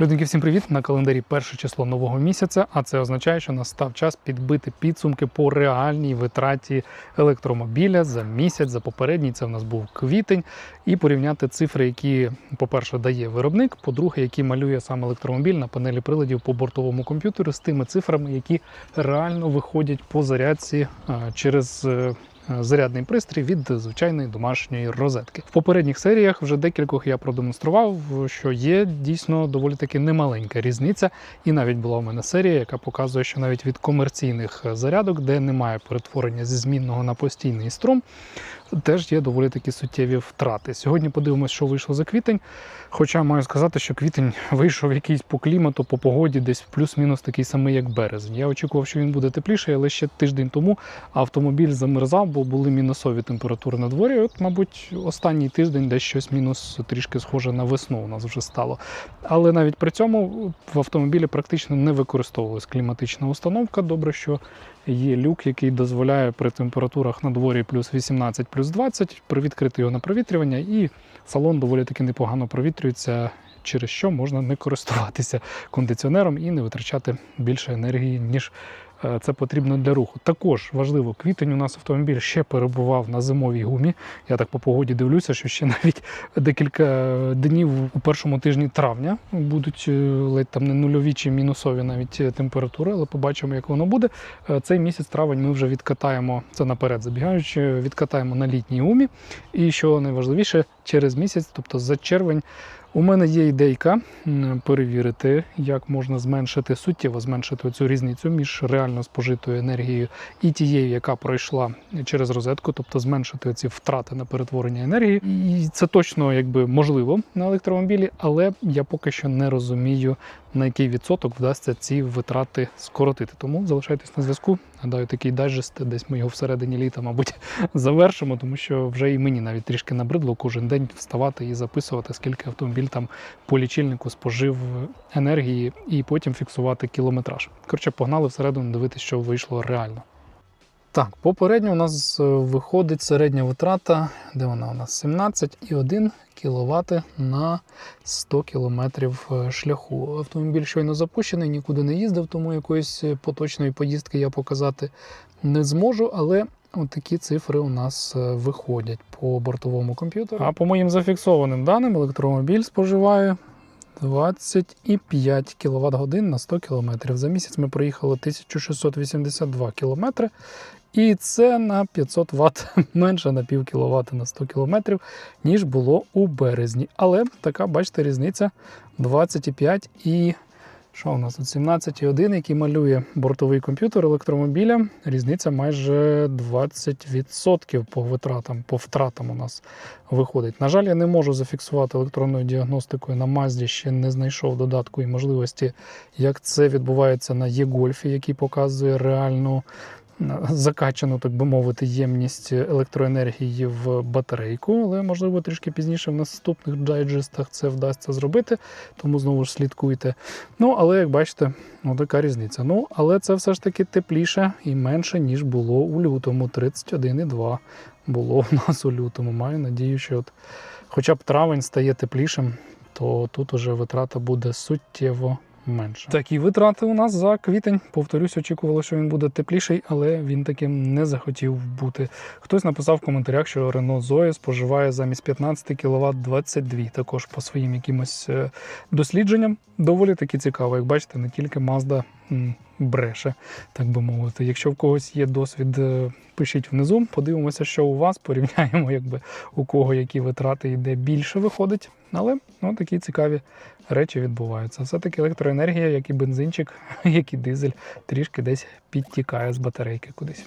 Людинки, всім привіт! На календарі перше число нового місяця, а це означає, що настав час підбити підсумки по реальній витраті електромобіля за місяць, за попередній. Це в нас був квітень, і порівняти цифри, які, по-перше, дає виробник, по-друге, які малює сам електромобіль на панелі приладів по бортовому комп'ютеру з тими цифрами, які реально виходять по зарядці через. Е, Зарядний пристрій від звичайної домашньої розетки. В попередніх серіях вже декількох я продемонстрував, що є дійсно доволі таки немаленька різниця. І навіть була у мене серія, яка показує, що навіть від комерційних зарядок, де немає перетворення зі змінного на постійний струм, теж є доволі такі суттєві втрати. Сьогодні подивимося, що вийшло за квітень. Хоча маю сказати, що квітень вийшов якийсь по клімату, по погоді, десь плюс-мінус такий самий, як березень. Я очікував, що він буде тепліший, але ще тиждень тому автомобіль замерзав, бо були мінусові температури на дворі. От, мабуть, останній тиждень десь щось мінус трішки схоже на весну у нас вже стало. Але навіть при цьому в автомобілі практично не використовувалась кліматична установка. Добре, що є люк, який дозволяє при температурах на дворі плюс 18, плюс 20 привідкрити його на провітрювання, і салон доволі таки непогано провітрюється, через що можна не користуватися кондиціонером і не витрачати більше енергії, ніж це потрібно для руху. Також важливо, квітень у нас автомобіль ще перебував на зимовій гумі. Я так по погоді дивлюся, що ще навіть декілька днів у першому тижні травня будуть е, ледь там не нульові чи мінусові навіть е, температури, але побачимо, як воно буде. Е, Цей місяць травень ми вже відкатаємо це наперед, забігаючи, відкатаємо на літній гумі. І що найважливіше, через місяць, тобто за червень. У мене є ідейка перевірити, як можна зменшити суттєво зменшити цю різницю між реально спожитою енергією і тією, яка пройшла через розетку, тобто зменшити ці втрати на перетворення енергії. І це точно якби можливо на електромобілі, але я поки що не розумію, на який відсоток вдасться ці витрати скоротити. Тому залишайтесь на зв'язку. Гадаю, такий дайджест, десь ми його всередині літа, мабуть, завершимо, тому що вже і мені навіть трішки набридло кожен день вставати і записувати, скільки автомобіль там по лічильнику спожив енергії, і потім фіксувати кілометраж. Коротше, погнали всередину дивитися, що вийшло реально. Так, попередньо у нас е, виходить середня витрата, де вона у нас 17,1 кВт на 100 км шляху. Автомобіль щойно запущений, нікуди не їздив, тому якоїсь е, поточної поїздки я показати не зможу, але такі цифри у нас е, виходять по бортовому комп'ютеру. А по моїм зафіксованим даним, електромобіль споживає 25 кВт годин на 100 км. За місяць ми проїхали 1682 км. І це на 500 Вт менше на пів кВт на 100 км, ніж було у березні. Але така, бачите, різниця 25 і що у нас тут 17,1, який малює бортовий комп'ютер електромобіля. Різниця майже 20% по витратам, по втратам у нас виходить. На жаль, я не можу зафіксувати електронною діагностикою на Мазді, ще не знайшов додатку і можливості, як це відбувається на Є-Гольфі, який показує реальну закачану, так би мовити, ємність електроенергії в батарейку, але можливо трішки пізніше в наступних дайджестах це вдасться зробити, тому знову ж слідкуйте. Ну, але як бачите, така різниця. Ну, але це все ж таки тепліше і менше, ніж було у лютому. 31,2 було у нас у лютому. Маю надію, що от хоча б травень стає теплішим, то тут уже витрата буде суттєво менше. Такі витрати у нас за квітень. Повторюсь, очікували, що він буде тепліший, але він таким не захотів бути. Хтось написав в коментарях, що Renault Zoe споживає замість 15 кВт 22. Також по своїм якимось е, дослідженням. Доволі таки цікаво. Як бачите, не тільки Mazda бреше, так би мовити. Якщо в когось є досвід, е, пишіть внизу. Подивимося, що у вас. Порівняємо, якби у кого які витрати і де більше виходить. Але ну, такі цікаві речі відбуваються. Все-таки електроенергія, як і бензинчик, як і дизель, трішки десь підтікає з батарейки кудись.